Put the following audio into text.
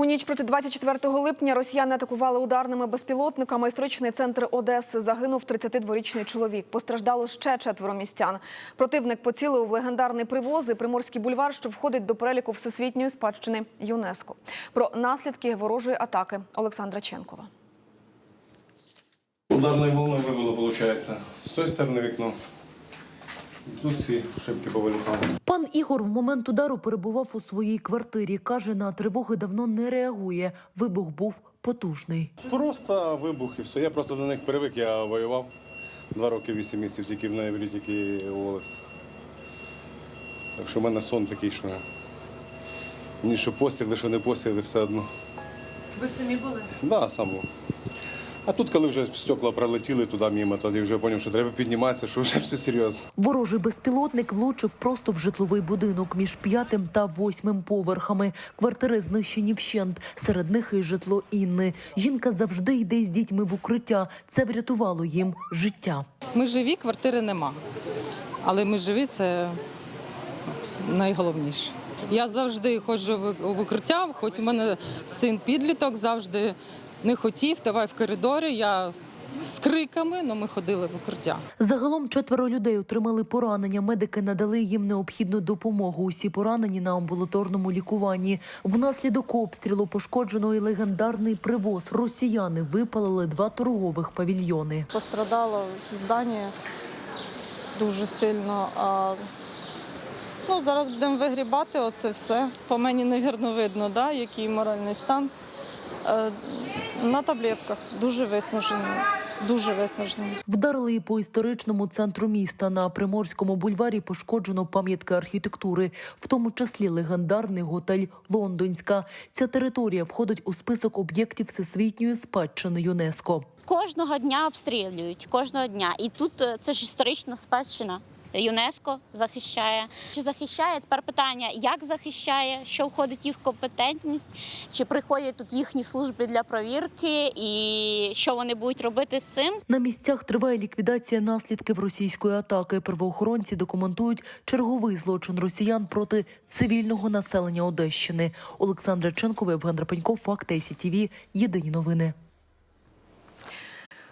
У ніч проти 24 липня росіяни атакували ударними безпілотниками. Історичний центр Одеси загинув 32-річний чоловік. Постраждало ще четверо містян. Противник поцілив легендарний привоз і Приморський бульвар, що входить до переліку всесвітньої спадщини ЮНЕСКО. Про наслідки ворожої атаки Олександра Ченкова. Ударной волной выбило, получается. С той стороны вікно. Тут всі шибки повилітали. Пан Ігор в момент удару перебував у своїй квартирі. Каже, на тривоги давно не реагує. Вибух був потужний. Просто вибух і все. Я просто до них привик, я воював. Два роки, вісім місяців, тільки в ноябрі, тільки уволився. Так що в мене сон такий, що мені що постріли, що не постріли, все одно. Ви самі були? Так, да, сам був. А тут, коли вже стекла пролетіли туди мимо, тоді вже зрозумів, що треба підніматися, що вже все серйозно. Ворожий безпілотник влучив просто в житловий будинок між п'ятим та восьмим поверхами. Квартири знищені вщент. Серед них і житло Інни. Жінка завжди йде з дітьми в укриття. Це врятувало їм життя. Ми живі, квартири нема. Але ми живі це найголовніше. Я завжди ходжу в- в укриття, хоч у мене син підліток завжди не хотів, давай в коридорі. Я з криками, але ми ходили в укриття. Загалом четверо людей отримали поранення. Медики надали їм необхідну допомогу. Усі поранені на амбулаторному лікуванні. Внаслідок обстрілу пошкоджено і легендарний привоз. Росіяни випалили два торгових павільйони. Пострадало здання дуже сильно. А, ну, зараз будемо вигрібати оце все. По мені, навірно, видно, да, який моральний стан. Е, на таблетках дуже виснажені. Дуже виснажені. Вдарили і по історичному центру міста. На Приморському бульварі пошкоджено пам'ятки архітектури, в тому числі легендарний готель Лондонська. Ця територія входить у список об'єктів всесвітньої спадщини ЮНЕСКо. Кожного дня обстрілюють, кожного дня. І тут е, це ж історична спадщина. ЮНЕСКО захищає. Чи захищає? Тепер питання, як захищає, що входить їх компетентність, чи приходять тут їхні служби для провірки, і що вони будуть робити з цим? На місцях триває ліквідація наслідків російської атаки. Правоохоронці документують черговий злочин росіян проти цивільного населення Одещини. Олександра Ченкова, Євген Рапенько, Факти СІТВ. Єдині новини.